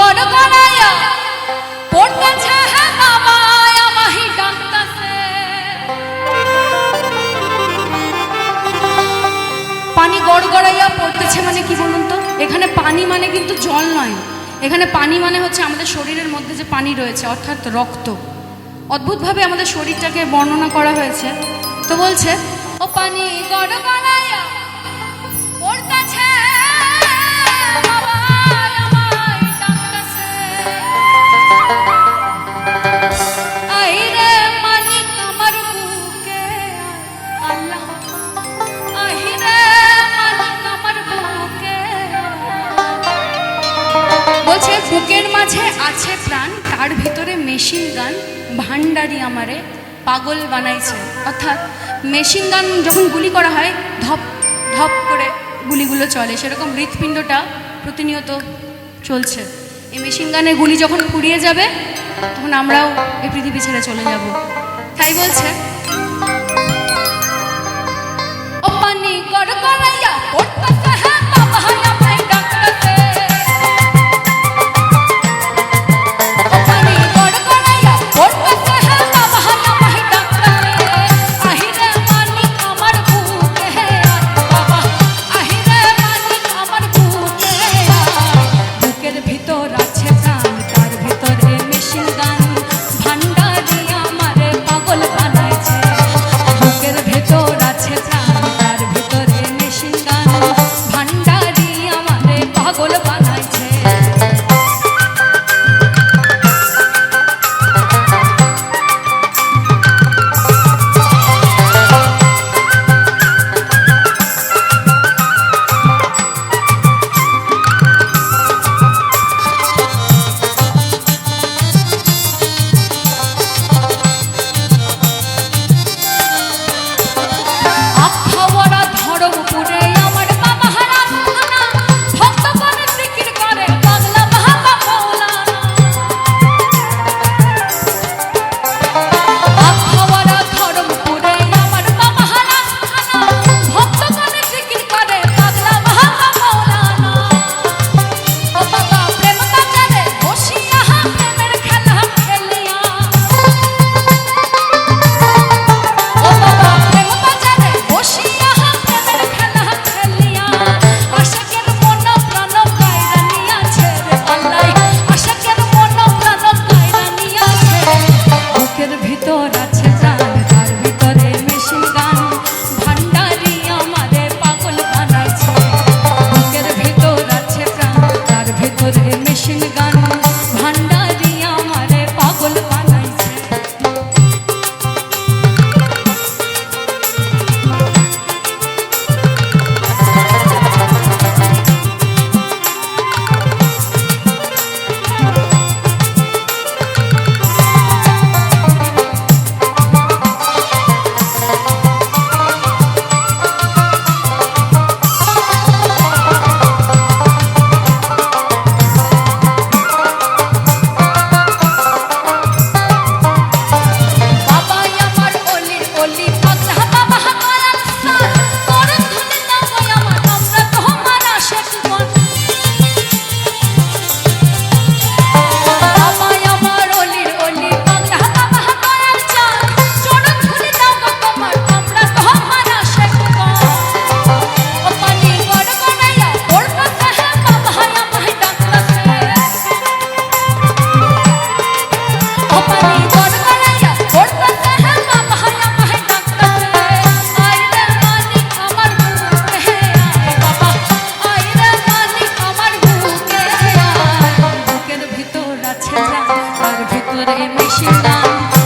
গড়গড়ায়া। পড়তেছে হ্যাঁ গড়গড়াইয়া পড়তেছে মানে কি বলুন তো? এখানে পানি মানে কিন্তু জল নয়। এখানে পানি মানে হচ্ছে আমাদের শরীরের মধ্যে যে পানি রয়েছে, অর্থাৎ রক্ত। অদ্ভুতভাবে আমাদের শরীরটাকে বর্ণনা করা হয়েছে। তো বলছে, ও পানি গড়গড়ায় লোকের মাঝে আছে প্রাণ, তার ভিতরে মেশিন গান ভান্ডারি আমারে পাগল বানাইছে। অর্থাৎ মেশিন গান যখন গুলি করা হয়, ধপ ধপ করে গুলিগুলো চলে। সেরকম হৃৎপিণ্ডটা প্রতিনিয়ত চলছে। এই মেশিন গানের গুলি যখন ফুরিয়ে যাবে, তখন আমরাও এই পৃথিবী ছেড়ে চলে যাব। তাই বলছে, অপানি কর Sore Mishinam